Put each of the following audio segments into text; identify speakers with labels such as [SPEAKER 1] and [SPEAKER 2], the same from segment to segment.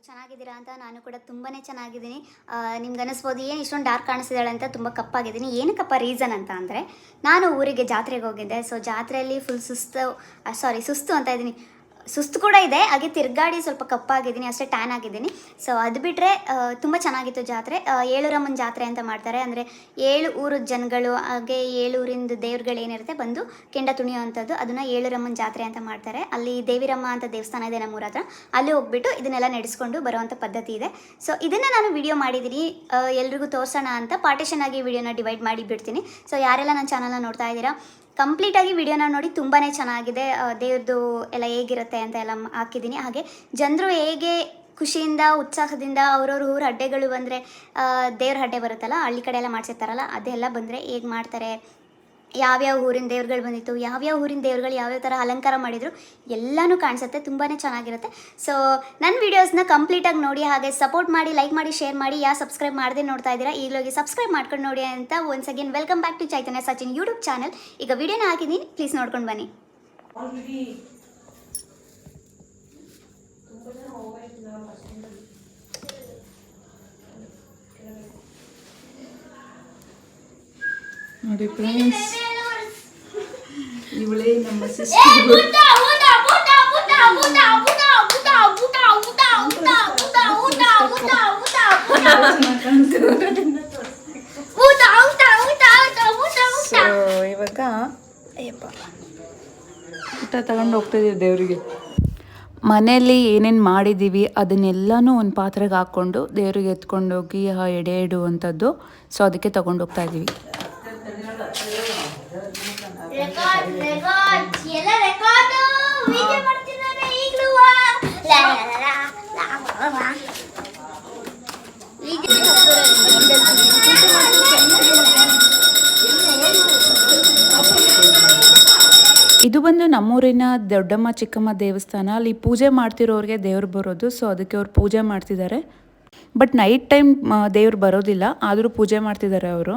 [SPEAKER 1] ಎಲ್ಲರೂ ಚೆನ್ನಾಗಿದ್ದೀರಾ ಅಂತ ನಾನು ಕೂಡ ತುಂಬಾ ಚೆನ್ನಾಗಿದ್ದೀನಿ. ನಿಮ್ಗೆ ಅನಿಸ್ಬೋದು ಏನು ಇಷ್ಟೊಂದು ಡಾರ್ಕ್ ಕಾಣಿಸಿದಾಳೆ ಅಂತ ತುಂಬ ಕಪ್ಪಾಗಿದ್ದೀನಿ. ಏನಕ್ಕಪ್ಪ ರೀಸನ್ ಅಂತ ಅಂದರೆ, ನಾನು ಊರಿಗೆ ಜಾತ್ರೆಗೆ ಹೋಗಿದ್ದೆ. ಸೊ ಜಾತ್ರೆಯಲ್ಲಿ ಫುಲ್ ಸುಸ್ತು ಸಾರಿ ಸುಸ್ತು ಅಂತ ಇದ್ದೀನಿ. ಸುಸ್ತು ಕೂಡ ಇದೆ. ಹಾಗೆ ತಿರ್ಗಾಡಿ ಸ್ವಲ್ಪ ಕಪ್ಪಾಗಿದ್ದೀನಿ, ಅಷ್ಟೇ ಟ್ಯಾನ್ ಆಗಿದ್ದೀನಿ. ಸೊ ಅದು ಬಿಟ್ಟರೆ ತುಂಬ ಚೆನ್ನಾಗಿತ್ತು ಜಾತ್ರೆ. ಏಳುರಮ್ಮನ ಜಾತ್ರೆ ಅಂತ ಮಾಡ್ತಾರೆ. ಅಂದರೆ ಏಳು ಊರು ಜನಗಳು, ಹಾಗೆ ಏಳೂರಿಂದ ದೇವ್ರುಗಳು ಏನಿರುತ್ತೆ ಬಂದು ಕೆಂಡ ತುಣಿಯುವಂಥದ್ದು. ಅದನ್ನು ಏಳುರಮ್ಮನ ಜಾತ್ರೆ ಅಂತ ಮಾಡ್ತಾರೆ. ಅಲ್ಲಿ ದೇವಿರಮ್ಮ ಅಂತ ದೇವಸ್ಥಾನ ಇದೆ ನಮ್ಮೂರ ಹತ್ರ. ಅಲ್ಲಿ ಹೋಗ್ಬಿಟ್ಟು ಇದನ್ನೆಲ್ಲ ನಡೆಸ್ಕೊಂಡು ಬರುವಂಥ ಪದ್ಧತಿ ಇದೆ. ಸೊ ಇದನ್ನು ನಾನು ವಿಡಿಯೋ ಮಾಡಿದ್ದೀನಿ. ಎಲ್ರಿಗೂ ತೋರಿಸೋಣ ಅಂತ. ಪಾರ್ಟಿಷನ್ ಆಗಿ ವಿಡಿಯೋನ ಡಿವೈಡ್ ಮಾಡಿ ಬಿಡ್ತೀನಿ. ಸೊ ಯಾರೆಲ್ಲ ನನ್ನ ಚಾನಲ್ನ ನೋಡ್ತಾ ಇದ್ದೀರಾ ಕಂಪ್ಲೀಟಾಗಿ ವಿಡಿಯೋನ ನೋಡಿ ತುಂಬಾ ಚೆನ್ನಾಗಿದೆ. ದೇವ್ರದ್ದು ಎಲ್ಲ ಹೇಗಿರುತ್ತೆ ಅಂತ ಎಲ್ಲ ಹಾಕಿದ್ದೀನಿ. ಹಾಗೆ ಜನರು ಹೇಗೆ ಖುಷಿಯಿಂದ, ಉತ್ಸಾಹದಿಂದ ಅವ್ರವ್ರ ಊರ ಅಡ್ಡೆಗಳು ಬಂದರೆ ದೇವ್ರ ಅಡ್ಡೆ ಬರುತ್ತಲ್ಲ, ಹಳ್ಳಿ ಕಡೆ ಎಲ್ಲ ಮಾಡ್ಸಿರ್ತಾರಲ್ಲ, ಅದೆಲ್ಲ ಬಂದರೆ ಹೇಗೆ ಮಾಡ್ತಾರೆ? ಯಾವ್ಯಾವ ಊರಿನ ದೇವ್ರುಗಳು ಬಂದಿತ್ತು, ಯಾವ್ಯಾವ ಊರಿನ ದೇವ್ರುಗಳು ಯಾವ್ಯಾವ ಥರ ಅಲಂಕಾರ ಮಾಡಿದ್ರು, ಎಲ್ಲನೂ ಕಾಣಿಸುತ್ತೆ ತುಂಬಾ ಚೆನ್ನಾಗಿರುತ್ತೆ. ಸೊ ನನ್ನ ವೀಡಿಯೋಸ್ನ ಕಂಪ್ಲೀಟಾಗಿ ನೋಡಿ, ಹಾಗೆ ಸಪೋರ್ಟ್ ಮಾಡಿ ಲೈಕ್ ಮಾಡಿ ಶೇರ್ ಮಾಡಿ, ಯಾ ಸಬ್ಸ್ಕ್ರೈಬ್ ಮಾಡದೆ ನೋಡ್ತಾ ಇದ್ದೀರಾ, ಈಗಲೋಗಿ ಸಬ್ಸ್ಕ್ರೈಬ್ ಮಾಡ್ಕೊಂಡು ನೋಡಿ ಅಂತ once again welcome back to Chaitanya Sachin YouTube channel ಈಗ ವಿಡಿಯೋನ ಹಾಕಿದ್ದೀನಿ ಪ್ಲೀಸ್ ನೋಡ್ಕೊಂಡು ಬನ್ನಿ.
[SPEAKER 2] ನೋಡಿ ಫ್ರೆಂಡ್ಸ್ ನಮ್ಮ ಸಿಸ್ಟರ್ ಸೊ ಇವಾಗ ಅಯ್ಯಪ್ಪ ಊಟ ತಗೊಂಡು ಹೋಗ್ತಿದ್ದೀವಿ ದೇವರಿಗೆ ಮನೆಯಲ್ಲಿ ಏನೇನು ಮಾಡಿದ್ದೀವಿ ಅದನ್ನೆಲ್ಲನೂ ಒಂದು ಪಾತ್ರೆಗೆ ಹಾಕ್ಕೊಂಡು ದೇವರಿಗೆ ಎತ್ಕೊಂಡೋಗಿ ಆ ಎಡೆ ಇಡುವಂಥದ್ದು ಸೊ ಅದಕ್ಕೆ ಇದು ಬಂದು ನಮ್ಮೂರಿನ ದೊಡ್ಡಮ್ಮ ಚಿಕ್ಕಮ್ಮ ದೇವಸ್ಥಾನ. ಅಲ್ಲಿ ಪೂಜೆ ಮಾಡ್ತಿರೋರಿಗೆ ದೇವ್ರು ಬರೋದು ಸೊ ಅದಕ್ಕೆ ಅವ್ರು ಪೂಜೆ ಮಾಡ್ತಿದ್ದಾರೆ. ಬಟ್ ನೈಟ್ ಟೈಮ್ ದೇವ್ರು ಬರೋದಿಲ್ಲ ಆದರೂ ಪೂಜೆ ಮಾಡ್ತಿದ್ದಾರೆ ಅವರು.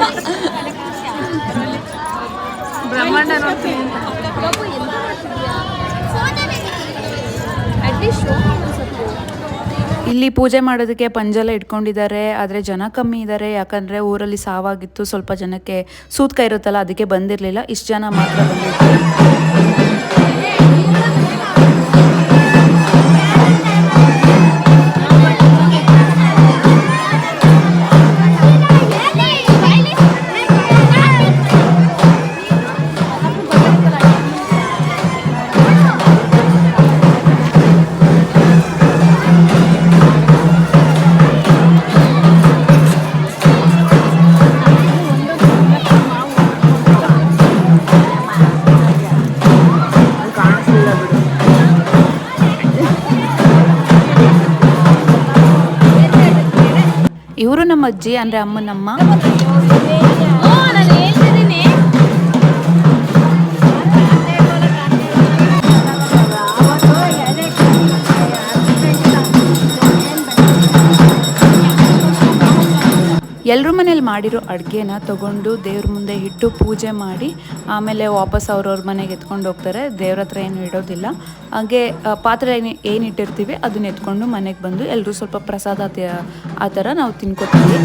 [SPEAKER 2] ಇಲ್ಲಿ ಪೂಜೆ ಮಾಡೋದಕ್ಕೆ ಪಂಜೆಲ್ಲ ಇಟ್ಕೊಂಡಿದ್ದಾರೆ, ಆದರೆ ಜನ ಕಮ್ಮಿ ಇದ್ದಾರೆ ಯಾಕಂದರೆ ಊರಲ್ಲಿ ಸಾವಾಗಿತ್ತು, ಸ್ವಲ್ಪ ಜನಕ್ಕೆ ಸೂತ್ಕ ಇರುತ್ತಲ್ಲ, ಅದಕ್ಕೆ ಬಂದಿರಲಿಲ್ಲ. ಇಷ್ಟು ಜನ ಮಾತ್ರ ಬಂದಿದ್ರು ಇವರು ನಮ್ಮ ಅಜ್ಜಿ ಅಂದರೆ ಅಮ್ಮನಮ್ಮ ಮಾಡಿರೋ ಅಡುಗೆನ ತಗೊಂಡು ದೇವ್ರ ಮುಂದೆ ಇಟ್ಟು ಪೂಜೆ ಮಾಡಿ ಆಮೇಲೆ ವಾಪಸ್ ಅವ್ರವ್ರ ಮನೆಗೆ ಎತ್ಕೊಂಡು ಹೋಗ್ತಾರೆ. ದೇವ್ರ ಹತ್ರ ಏನು ಇಡೋದಿಲ್ಲ. ಹಾಗೆ ಪಾತ್ರೆ ಏನು ಏನು ಇಟ್ಟಿರ್ತೀವಿ ಅದನ್ನ ಎತ್ಕೊಂಡು ಮನೆಗೆ ಬಂದು ಎಲ್ಲರೂ ಸ್ವಲ್ಪ ಪ್ರಸಾದ ಆ ಥರ ನಾವು ತಿನ್ಕೋತೀವಿ.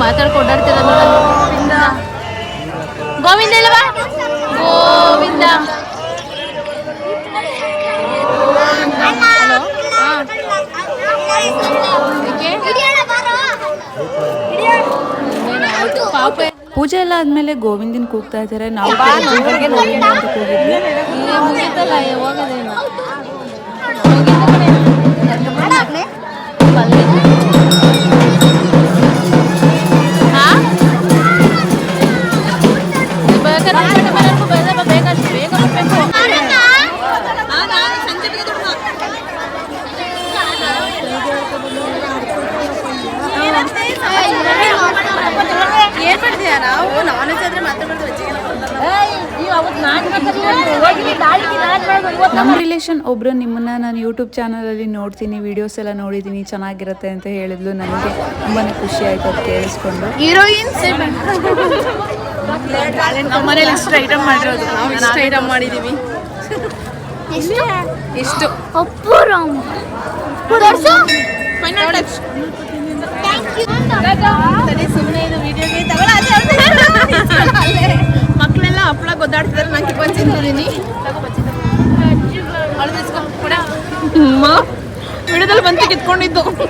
[SPEAKER 3] ಮಾತಾಡ್ಕೊಂಡಾಡ್ತಿರ ಗೋವಿಂದ. ಇಲ್ವಾ? ಗೋವಿಂದ. ಪಾಪ.
[SPEAKER 2] ಪೂಜೆ ಎಲ್ಲ ಆದ್ಮೇಲೆ ಗೋವಿಂದನ್ ಕೂಗ್ತಾ ಇದ್ದಾರೆ ನಾವು
[SPEAKER 3] ನಾವು ನಾನ್ ವೆಜ್ ಆದ್ರೆ ಮಾತ್ರ
[SPEAKER 2] ನಮ್ಮ ರಿಲೇಷನ್ ಒಬ್ರು ನಿಮ್ಮನ್ನ ನಾನು ಯೂಟ್ಯೂಬ್ ಚಾನಲಲ್ಲಿ ನೋಡ್ತೀನಿ ವಿಡಿಯೋಸ್ ಎಲ್ಲ ನೋಡಿದ್ದೀನಿ ಚೆನ್ನಾಗಿರುತ್ತೆ ಅಂತ ಹೇಳಿದ್ಲು. ನನಗೆ ತುಂಬಾ ಖುಷಿ ಆಯ್ತು ಅದು ಕೇಳಿಸ್ಕೊಂಡು.
[SPEAKER 3] ಹೀರೋಯಿನ್ ನಮ್ಮನೇಲಿ ಇಷ್ಟು ಐಟಮ್ ಮಾಡಿರೋದು. ನಾವು ಇಷ್ಟು ಐಟಮ್ ಮಾಡಿದೀವಿ. ಇಷ್ಟು? ಫೈನಲ್ ಟಚ್ ಸುಮ್ಮನೆ ವಿಡಿಯೋದಲ್ಲಿ ಬಂತು ಕಿತ್ಕೊಂಡಿದ್ದು.